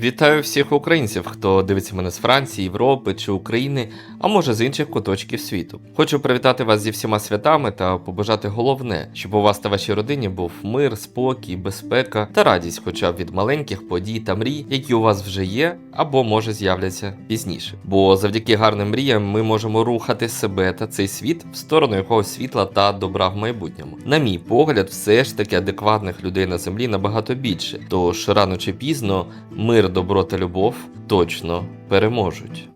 Вітаю всіх українців, хто дивиться мене з Франції, Європи чи України, а може з інших куточків світу. Хочу привітати вас зі всіма святами та побажати головне, щоб у вас та вашій родині був мир, спокій, безпека та радість, хоча б від маленьких подій та мрій, які у вас вже є, або може з'являться пізніше. Бо завдяки гарним мріям ми можемо рухати себе та цей світ в сторону якогось світла та добра в майбутньому. На мій погляд, все ж таки адекватних людей на землі набагато більше. Тож рано чи пізно мир, добро та любов точно переможуть.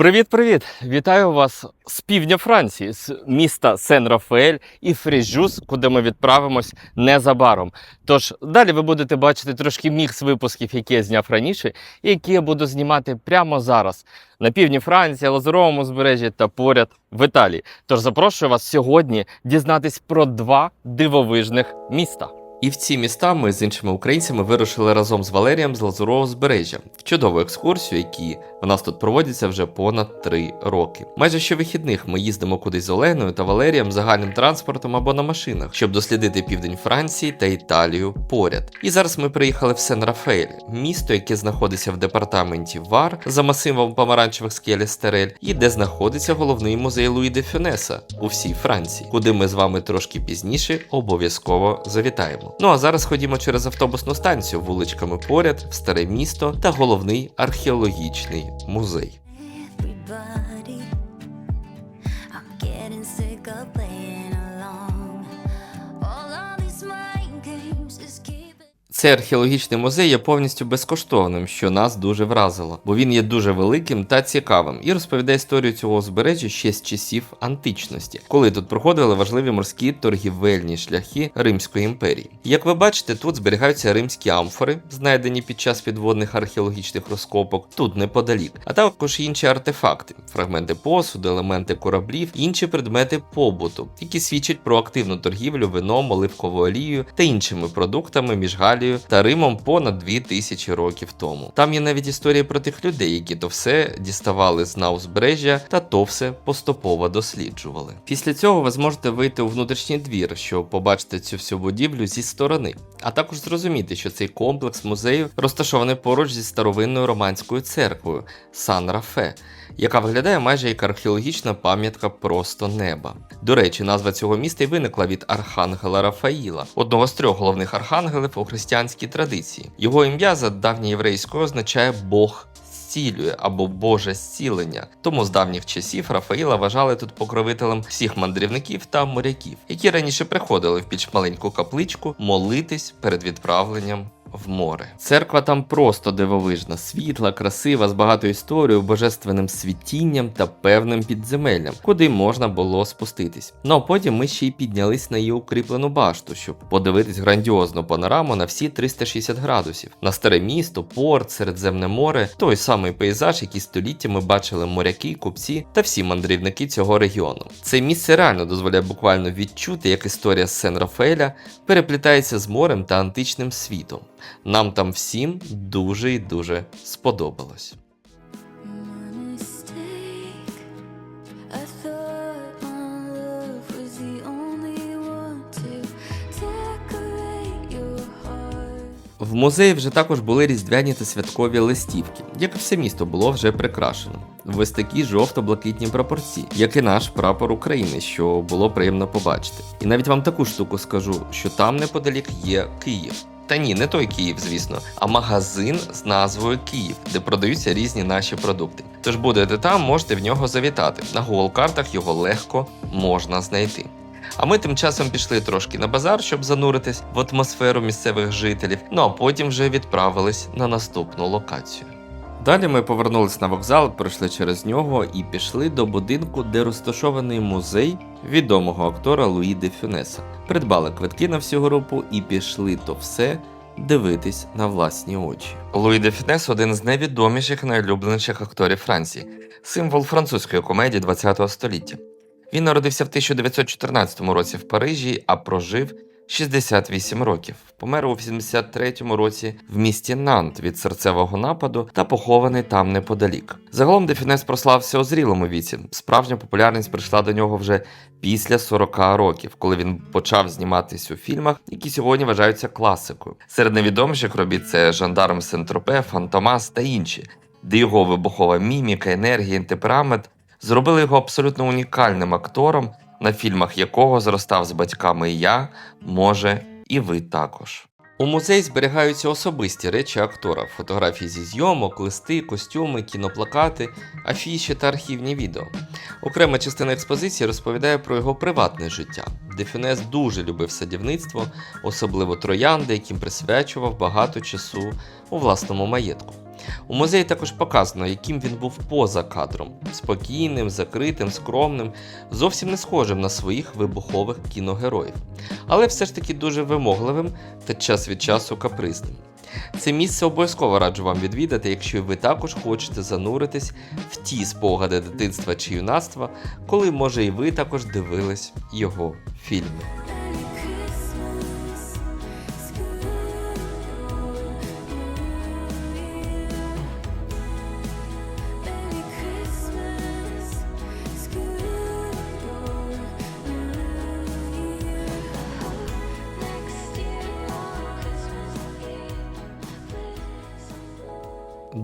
Привіт, привіт! Вітаю вас з півдня Франції, з міста Сен-Рафаель і Фріжус, куди ми відправимось незабаром. Тож далі ви будете бачити трошки мікс випусків, які я зняв раніше, і які я буду знімати прямо зараз на півдні Франції, Лазуровому узбережжі та поряд в Італії. Тож запрошую вас сьогодні дізнатись про два дивовижних міста. І в ці міста ми з іншими українцями вирушили разом з Валерієм з Лазурового збережжя в чудову екскурсію, які у нас тут проводяться вже понад три роки. Майже щовихідних ми їздимо кудись з Оленою та Валерієм загальним транспортом або на машинах, щоб дослідити південь Франції та Італію поряд. І зараз ми приїхали в Сен-Рафаель, місто, яке знаходиться в департаменті Вар за масивом помаранчевих скель Естерель, і де знаходиться головний музей Луї де Фюнеса у всій Франції, куди ми з вами трошки пізніше обов'язково завітаємо. Ну а зараз ходімо через автобусну станцію вуличками поряд в старе місто та головний археологічний музей. Цей археологічний музей є повністю безкоштовним, що нас дуже вразило, бо він є дуже великим та цікавим і розповідає історію цього узбережжя ще з часів античності, коли тут проходили важливі морські торгівельні шляхи Римської імперії. Як ви бачите, тут зберігаються римські амфори, знайдені під час підводних археологічних розкопок, тут неподалік, а також інші артефакти, фрагменти посуду, елементи кораблів, інші предмети побуту, які свідчать про активну торгівлю вином, оливковою олією та іншими продуктами між Галією та Римом понад 2000 років тому. Там є навіть історії про тих людей, які то все діставали з на узбережжя та то все поступово досліджували. Після цього ви зможете вийти у внутрішній двір, щоб побачити цю всю будівлю зі сторони, а також зрозуміти, що цей комплекс музею розташований поруч зі старовинною романською церквою Сан Рафе яка виглядає майже як археологічна пам'ятка просто неба. До речі, назва цього міста й виникла від архангела Рафаїла, одного з трьох головних архангелів у християнській традиції. Його ім'я за давньоєврейською означає Бог. Зцілює або Боже зцілення. Тому з давніх часів Рафаїла вважали тут покровителем всіх мандрівників та моряків, які раніше приходили в більш маленьку капличку молитись перед відправленням в море. Церква там просто дивовижна, світла, красива, з багатою історією, божественним світінням та певним підземеллям, куди можна було спуститись. Ну а потім ми ще й піднялись на її укріплену башту, щоб подивитись грандіозну панораму на всі 360 градусів, на старе місто, порт, Середземне море, той самий пейзаж, який століттями бачили моряки, купці та всі мандрівники цього регіону. Це місце реально дозволяє буквально відчути, як історія Сен-Рафаеля переплітається з морем та античним світом. Нам там всім дуже і дуже сподобалось. В музеї вже також були різдвяні та святкові листівки, як і все місто було вже прикрашено. Ось такі жовто-блакитні прапорці, як і наш прапор України, що було приємно побачити. І навіть вам таку штуку скажу, що там неподалік є Київ. Та ні, не той Київ, звісно, а магазин з назвою Київ, де продаються різні наші продукти. Тож будете там, можете в нього завітати. На Google картах його легко можна знайти. А ми тим часом пішли трошки на базар, щоб зануритись в атмосферу місцевих жителів. Ну а потім вже відправились на наступну локацію. Далі ми повернулись на вокзал, пройшли через нього і пішли до будинку, де розташований музей відомого актора Луї де Фюнеса. Придбали квитки на всю групу і пішли то все дивитись на власні очі. Луї де Фюнес один з найвідоміших і найулюбленіших акторів Франції, символ французької комедії ХХ століття. Він народився в 1914 році в Парижі, а прожив 68 років. Помер у 83-му році в місті Нант від серцевого нападу та похований там неподалік. Загалом Дефінес прославився у зрілому віці. Справжня популярність прийшла до нього вже після 40 років, коли він почав зніматись у фільмах, які сьогодні вважаються класикою. Серед найвідоміших робіт це Жандарм Сент-Тропе, Фантомас та інші, де його вибухова міміка, енергія і темперамент зробили його абсолютно унікальним актором, на фільмах якого зростав з батьками я, може, і ви також. У музеї зберігаються особисті речі актора: фотографії зі зйомок, листи, костюми, кіноплакати, афіші та архівні відео. Окрема частина експозиції розповідає про його приватне життя. Дефінес дуже любив садівництво, особливо троянди, яким присвячував багато часу у власному маєтку. У музеї також показано, яким він був поза кадром: спокійним, закритим, скромним, зовсім не схожим на своїх вибухових кіногероїв, але все ж таки дуже вимогливим та час від часу капризним. Це місце обов'язково раджу вам відвідати, якщо ви також хочете зануритись в ті спогади дитинства чи юнацтва, коли, може, і ви також дивились його фільми.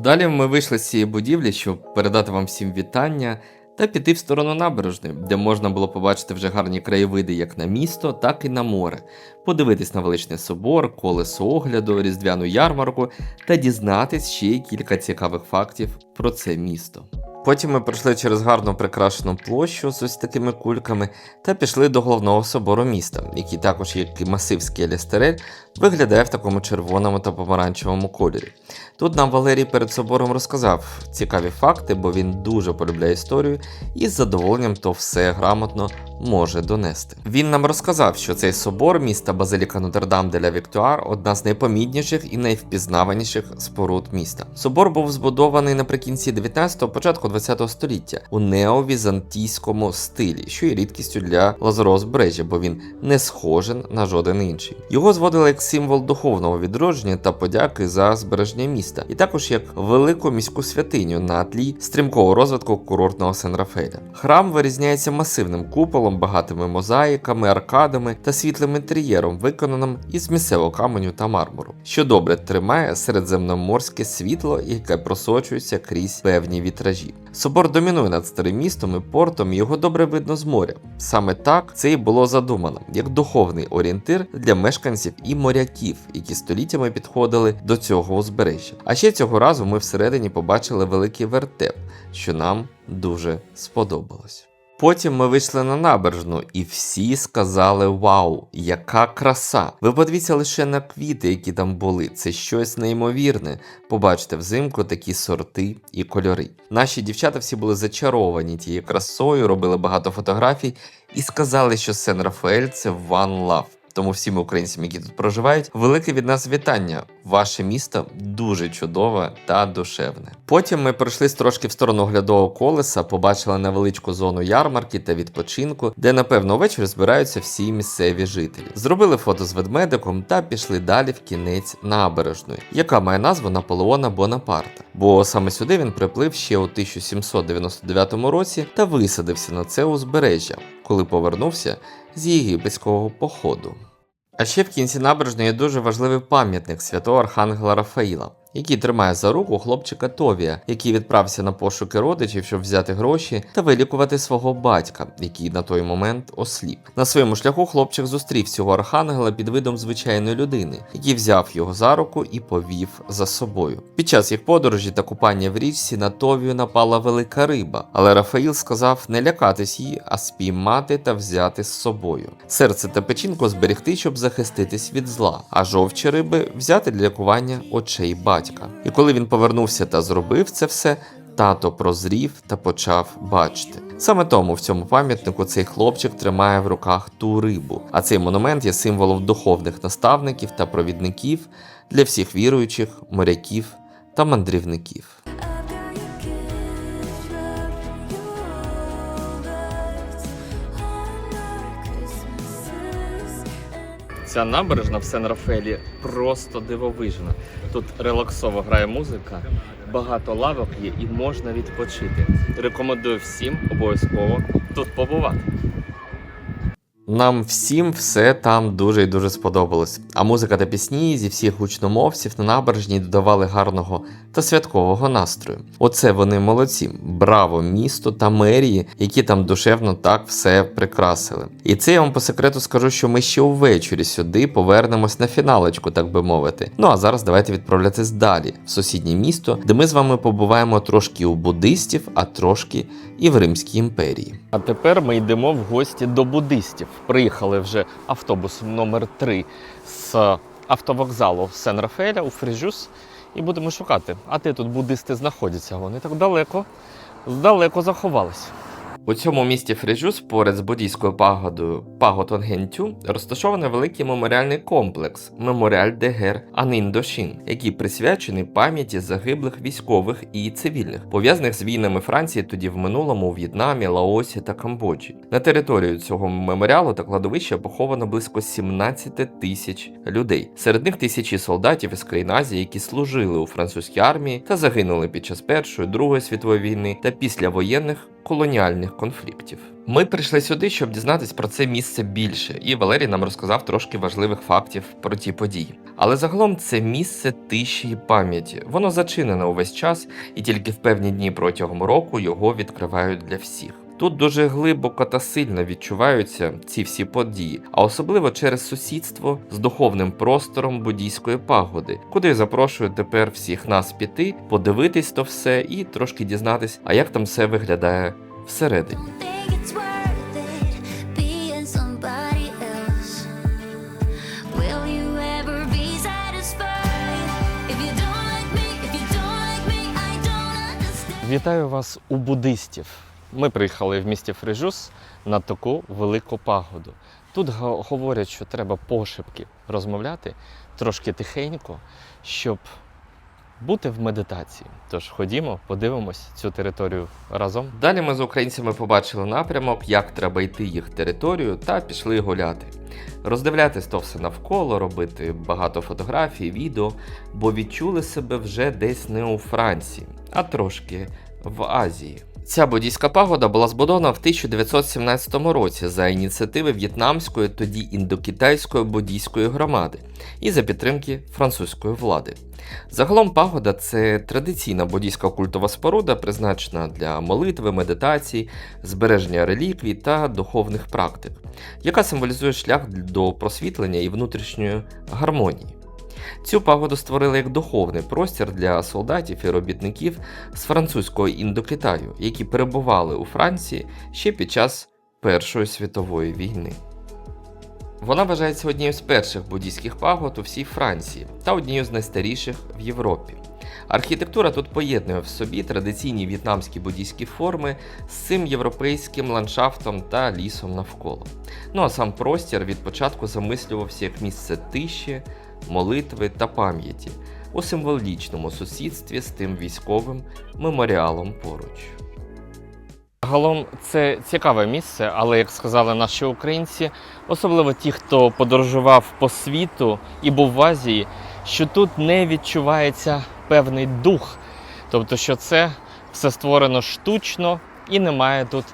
Далі ми вийшли з цієї будівлі, щоб передати вам всім вітання та піти в сторону набережної, де можна було побачити вже гарні краєвиди як на місто, так і на море, подивитись на величний собор, колесо огляду, різдвяну ярмарку та дізнатись ще кілька цікавих фактів про це місто. Потім ми пройшли через гарно прикрашену площу з ось такими кульками та пішли до головного собору міста, який також, як і масивський Елістерель, виглядає в такому червоному та помаранчевому кольорі. Тут нам Валерій перед собором розказав цікаві факти, бо він дуже полюбляє історію і з задоволенням то все грамотно може донести. Він нам розказав, що цей собор міста Базиліка Нотр-Дам де ля Віктуар одна з найпомітніших і найвпізнаваніших споруд міста. Собор був збудований наприкінці 19-го, початку 20-го століття у неовізантійському стилі, що є рідкістю для Лазарозбережжя, бо він не схожен на жоден інший. Його зводили як символ духовного відродження та подяки за збереження міста, і також як велику міську святиню на тлі стрімкого розвитку курортного Сен-Рафаеля. Храм вирізняється масивним куполом, багатими мозаїками, аркадами та світлим інтер'єром, виконаним із місцевого каменю та мармуру, що добре тримає середземноморське світло, яке просочується крізь певні вітражі. Собор домінує над старим містом і портом, і його добре видно з моря. Саме так це і було задумано, як духовний орієнтир для мешканців і моряків, які століттями підходили до цього узбережжя. А ще цього разу ми всередині побачили великий вертеп, що нам дуже сподобалось. Потім ми вийшли на набережну, і всі сказали: Вау, яка краса! Ви подивіться лише на квіти, які там були. Це щось неймовірне. Побачите взимку такі сорти і кольори. Наші дівчата всі були зачаровані тією красою, робили багато фотографій і сказали, що Сен Рафаель це One Love. Тому всім українцям, які тут проживають, велике від нас вітання. Ваше місто дуже чудове та душевне. Потім ми пройшли трошки в сторону оглядового колеса, побачили невеличку зону ярмарки та відпочинку, де напевно ввечері збираються всі місцеві жителі. Зробили фото з ведмедиком та пішли далі в кінець набережної, яка має назву Наполеона Бонапарта. Бо саме сюди він приплив ще у 1799 році та висадився на це узбережжя, коли повернувся з єгипетського походу. А ще в кінці набережної є дуже важливий пам'ятник святого Архангела Рафаїла, який тримає за руку хлопчика Товія, який відправився на пошуки родичів, щоб взяти гроші та вилікувати свого батька, який на той момент осліп. На своєму шляху хлопчик зустрів цього архангела під видом звичайної людини, який взяв його за руку і повів за собою. Під час їх подорожі та купання в річці на Товію напала велика риба, але Рафаїл сказав не лякатись її, а спіймати та взяти з собою. Серце та печінку зберегти, щоб захиститись від зла, а жовчі риби взяти для лікування очей батька. І коли він повернувся та зробив це все, тато прозрів та почав бачити. Саме тому в цьому пам'ятнику цей хлопчик тримає в руках ту рибу, а цей монумент є символом духовних наставників та провідників для всіх віруючих, моряків та мандрівників. Ця набережна в Сен-Рафелі просто дивовижна. Тут релаксово грає музика, багато лавок є і можна відпочити. Рекомендую всім обов'язково тут побувати. Нам всім все там дуже і дуже сподобалось. А музика та пісні зі всіх гучномовців на набережній додавали гарного та святкового настрою. Оце вони молодці. Браво місто та мерії, які там душевно так все прикрасили. І це я вам по секрету скажу, що ми ще увечері сюди повернемось на фіналочку, так би мовити. Ну а зараз давайте відправлятись далі в сусіднє місто, де ми з вами побуваємо трошки у буддистів, а трошки і в Римській імперії. А тепер ми йдемо в гості до буддистів. Приїхали вже автобус номер 3 з автовокзалу Сен-Рафаеля у Фріжус і будемо шукати. А де тут буддисти знаходяться? Вони так далеко, далеко заховались. У цьому місті Фрижус поряд з буддійською пагодою Паготонгентю розташований великий меморіальний комплекс Меморіаль де Гер Аниндошін, який присвячений пам'яті загиблих військових і цивільних, пов'язаних з війнами Франції тоді в минулому у В'єтнамі, Лаосі та Камбоджі. На територію цього меморіалу та кладовища поховано близько 17 тисяч людей. Серед них тисячі солдатів із країн які служили у французькій армії та загинули під час Першої, Другої світової війни та післявоєнних колоніальних конфліктів. Ми прийшли сюди, щоб дізнатись про це місце більше, і Валерій нам розказав трошки важливих фактів про ті події. Але загалом це місце тиші і пам'яті. Воно зачинене увесь час, і тільки в певні дні протягом року його відкривають для всіх. Тут дуже глибоко та сильно відчуваються ці всі події, а особливо через сусідство з духовним простором буддійської пагоди, куди запрошую тепер всіх нас піти, подивитись то все і трошки дізнатись, а як там все виглядає всередині. Вітаю вас у буддистів. Ми приїхали в місті Фрижус на таку велику пагоду. Тут говорять, що треба пошепки розмовляти трошки тихенько, щоб бути в медитації. Тож ходімо, подивимось цю територію разом. Далі ми з українцями побачили напрямок, як треба йти їх територію, та пішли гуляти. Роздивлятись то все навколо, робити багато фотографій, відео, бо відчули себе вже десь не у Франції, а трошки в Азії. Ця буддійська пагода була збудована в 1917 році за ініціативи в'єтнамської, тоді індокитайської буддійської громади і за підтримки французької влади. Загалом пагода це традиційна буддійська культова споруда, призначена для молитви, медитацій, збереження реліквій та духовних практик, яка символізує шлях до просвітлення і внутрішньої гармонії. Цю пагоду створили як духовний простір для солдатів і робітників з французького індокитаю, які перебували у Франції ще під час Першої світової війни. Вона вважається однією з перших буддійських пагод у всій Франції та однією з найстаріших в Європі. Архітектура тут поєднує в собі традиційні в'єтнамські буддійські форми з цим європейським ландшафтом та лісом навколо. Ну а сам простір від початку замислювався як місце тиші, молитви та пам'яті у символічному сусідстві з тим військовим меморіалом поруч. Загалом це цікаве місце, але як сказали наші українці, особливо ті, хто подорожував по світу і був в Азії, що тут не відчувається певний дух, тобто, що це все створено штучно і немає тут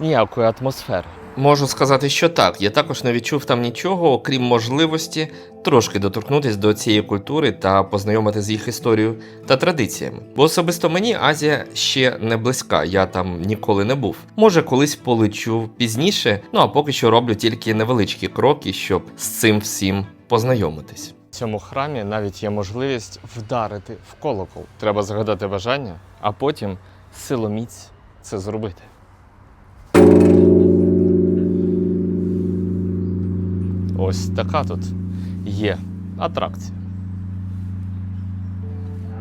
ніякої атмосфери. Можу сказати, що так. Я також не відчув там нічого, окрім можливості трошки доторкнутися до цієї культури та познайомити з їх історією та традиціями. Бо особисто мені Азія ще не близька, я там ніколи не був. Може, колись полечу пізніше, ну а поки що роблю тільки невеличкі кроки, щоб з цим всім познайомитись. В цьому храмі навіть є можливість вдарити в колокол. Треба згадати бажання, а потім силоміць це зробити. Ось така тут є атракція.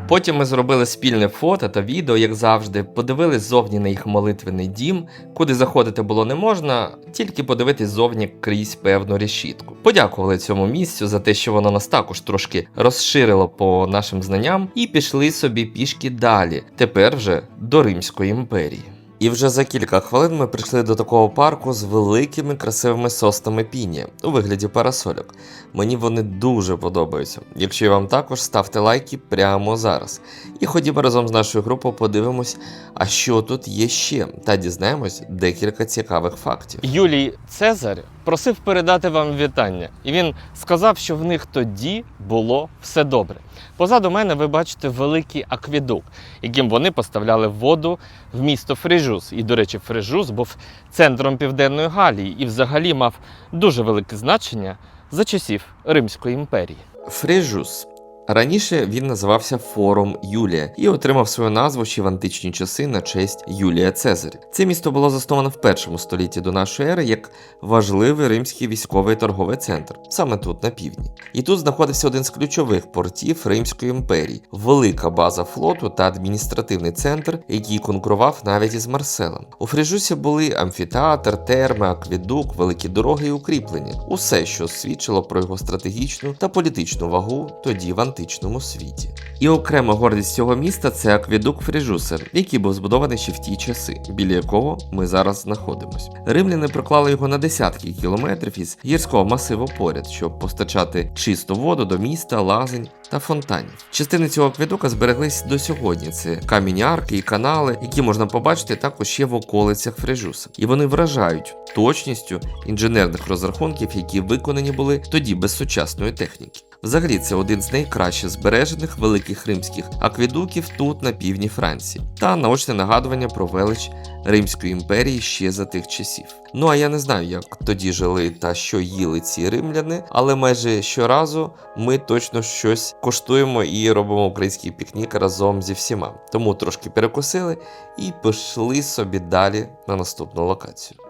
Потім ми зробили спільне фото та відео, як завжди, подивились зовні на їх молитвений дім, куди заходити було не можна, тільки подивитись зовні крізь певну решітку. Подякували цьому місцю за те, що воно нас також трошки розширило по нашим знанням, і пішли собі пішки далі, тепер вже до Римської імперії. І вже за кілька хвилин ми прийшли до такого парку з великими красивими соснами пінія у вигляді парасольок. Мені вони дуже подобаються. Якщо і вам також, ставте лайки прямо зараз. І ходімо разом з нашою групою подивимось, а що тут є ще, та дізнаємось декілька цікавих фактів. Юлій Цезар просив передати вам вітання, і він сказав, що в них тоді було все добре. Позаду мене ви бачите великий акведук, яким вони поставляли воду в місто Фрижус. І, до речі, Фрижус був центром Південної Галії і взагалі мав дуже велике значення за часів Римської імперії. Фрижус. Раніше він називався Форум Юлія і отримав свою назву ще в античні часи на честь Юлія Цезаря. Це місто було засновано в першому столітті до нашої ери як важливий римський військовий торговий центр, саме тут на півдні. І тут знаходився один з ключових портів Римської імперії, велика база флоту та адміністративний центр, який конкурував навіть із Марселем. У Фрижусі були амфітеатр, терми, акведук, великі дороги і укріплення усе, що свідчило про його стратегічну та політичну вагу тоді в античному світі. І окрема гордість цього міста це акведук Фрижуса, який був збудований ще в ті часи, біля якого ми зараз знаходимось. Римляни проклали його на десятки кілометрів із гірського масиву поряд, щоб постачати чисту воду до міста, лазень та фонтанів. Частини цього акведука збереглись до сьогодні. Це камінні арки і канали, які можна побачити також ще в околицях Фрежуса. І вони вражають точністю інженерних розрахунків, які виконані були тоді без сучасної техніки. Взагалі, це один з найкраще збережених великих римських акведуків тут на півдні Франції, та наочне нагадування про велич Римської імперії ще за тих часів. Ну а я не знаю, як тоді жили та що їли ці римляни, але майже щоразу ми точно щось коштуємо і робимо український пікнік разом зі всіма. Тому трошки перекусили і пішли собі далі на наступну локацію.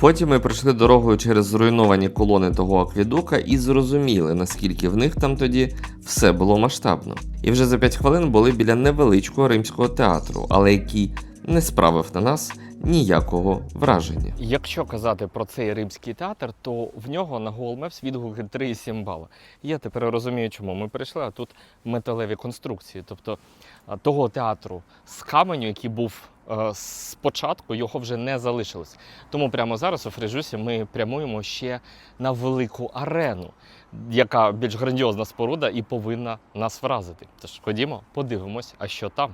Потім ми пройшли дорогою через зруйновані колони того акведука і зрозуміли, наскільки в них там тоді все було масштабно. І вже за 5 хвилин були біля невеличкого римського театру, але який не справив на нас ніякого враження. Якщо казати про цей римський театр, то в нього на Google Maps відгуки 3,7 бала. Я тепер розумію, чому ми прийшли, а тут металеві конструкції. Тобто того театру з каменю, який був спочатку, його вже не залишилось. Тому прямо зараз у Фрижусі ми прямуємо ще на велику арену, яка більш грандіозна споруда і повинна нас вразити. Тож ходімо, подивимось, а що там.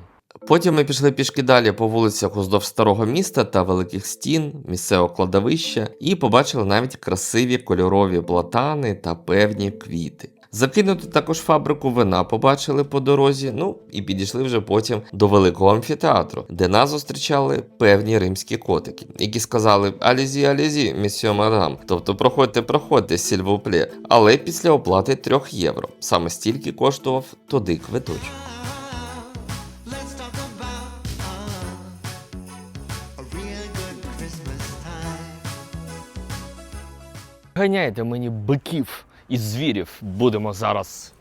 Потім ми пішли пішки далі по вулицях уздовж старого міста та великих стін, місцевого кладовища, і побачили навіть красиві кольорові платани та певні квіти. Закинути також фабрику вина побачили по дорозі, ну і підійшли вже потім до великого амфітеатру, де нас зустрічали певні римські котики, які сказали Алізі, алізі, місьо мадам. Тобто проходьте, проходьте, сільвуплє. Але після оплати 3 євро. Саме стільки коштував туди квиточок. Ганяйте мені биків і звірів. Будемо зараз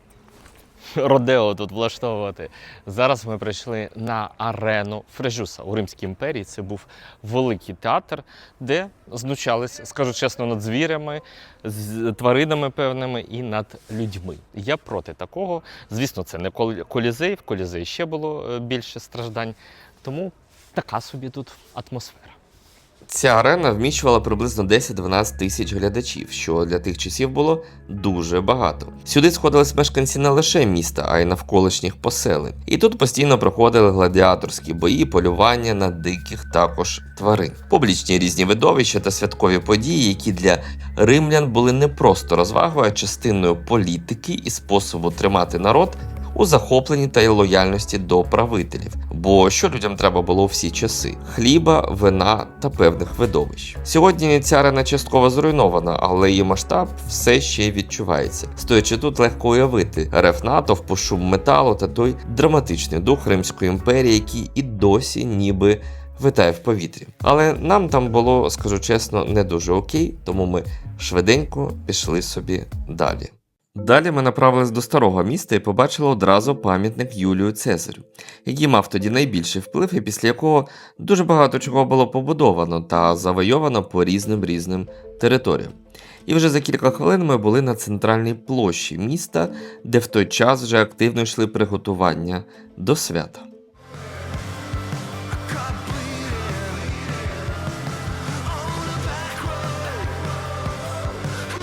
родео тут влаштовувати. Зараз ми прийшли на арену Фрежуса у Римській імперії. Це був великий театр, де знущались, скажу чесно, над звірями, з тваринами певними і над людьми. Я проти такого. Звісно, це не колізей. В колізеї ще було е, більше страждань. Тому така собі тут атмосфера. Ця арена вміщувала приблизно 10-12 тисяч глядачів, що для тих часів було дуже багато. Сюди сходились мешканці не лише міста, а й навколишніх поселень. І тут постійно проходили гладіаторські бої, полювання на диких також тварин, публічні різні видовища та святкові події, які для римлян були не просто розвагою, а частиною політики і способу тримати народ у захопленні та й лояльності до правителів. Бо що людям треба було у всі часи: хліба, вина та певних видовищ. Сьогодні ця арена частково зруйнована, але її масштаб все ще відчувається. Стоячи тут, легко уявити реф натовпу, шум металу та той драматичний дух Римської імперії, який і досі ніби. Витає в повітрі. Але нам там було, скажу чесно, не дуже окей, тому ми швиденько пішли собі далі. Далі ми направились до старого міста і побачили одразу пам'ятник Юлію Цезарю, який мав тоді найбільший вплив, і після якого дуже багато чого було побудовано та завойовано по різним різним територіям. І вже за кілька хвилин ми були на центральній площі міста, де в той час вже активно йшли приготування до свята.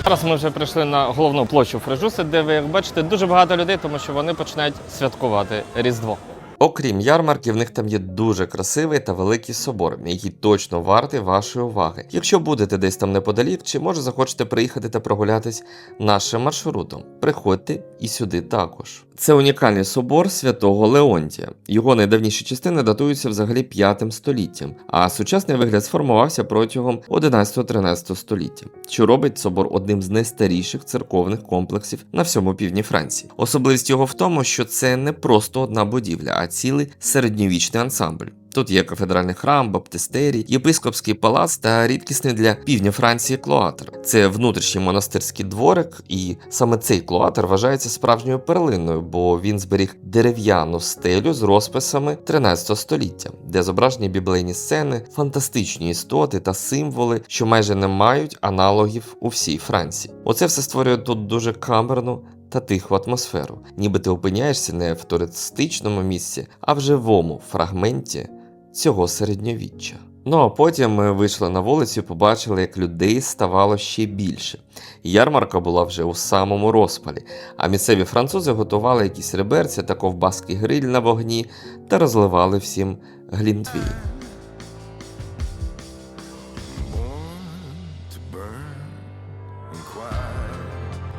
Зараз ми вже прийшли на головну площу Фрежуси, де ви, як бачите, дуже багато людей, тому що вони починають святкувати Різдво. Окрім ярмарки, в них там є дуже красивий та великий собор, який точно вартий вашої уваги. Якщо будете десь там неподалік, чи може захочете приїхати та прогулятись нашим маршрутом, приходьте і сюди також. Це унікальний собор святого Леонтія. Його найдавніші частини датуються взагалі 5 століттям, а сучасний вигляд сформувався протягом 11-13 століття, що робить собор одним з найстаріших церковних комплексів на всьому півдні Франції. Особливість його в тому, що це не просто одна будівля, а цілий середньовічний ансамбль. Тут є кафедральний храм, баптистерій, єпископський палац та рідкісний для півдня Франції клоатер. Це внутрішній монастирський дворик, і саме цей клоатер вважається справжньою перлиною, бо він зберіг дерев'яну стелю з розписами 13 століття, де зображені біблейні сцени, фантастичні істоти та символи, що майже не мають аналогів у всій Франції. Оце все створює тут дуже камерну та тиху атмосферу, ніби ти опиняєшся не в туристичному місці, а в живому фрагменті цього середньовіччя. Ну а потім ми вийшли на вулицю і побачили, як людей ставало ще більше. Ярмарка була вже у самому розпалі, а місцеві французи готували якісь реберці та ковбаски гриль на вогні та розливали всім глінтвій.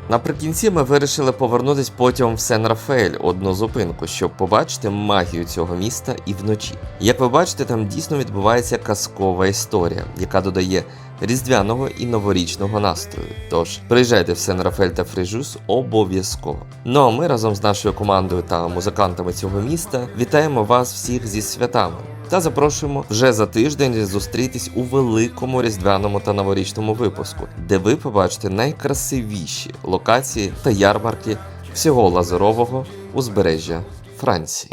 Наприкінці ми вирішили повернутись потягом в Сен-Рафаель одну зупинку, щоб побачити магію цього міста і вночі. Як ви бачите, там дійсно відбувається казкова історія, яка додає різдвяного і новорічного настрою. Тож приїжджайте в Сен-Рафаель та Фрижус обов'язково. Ну а ми разом з нашою командою та музикантами цього міста вітаємо вас всіх зі святами. Та запрошуємо вже за тиждень зустрітись у великому різдвяному та новорічному випуску, де ви побачите найкрасивіші локації та ярмарки всього лазерового узбережжя Франції.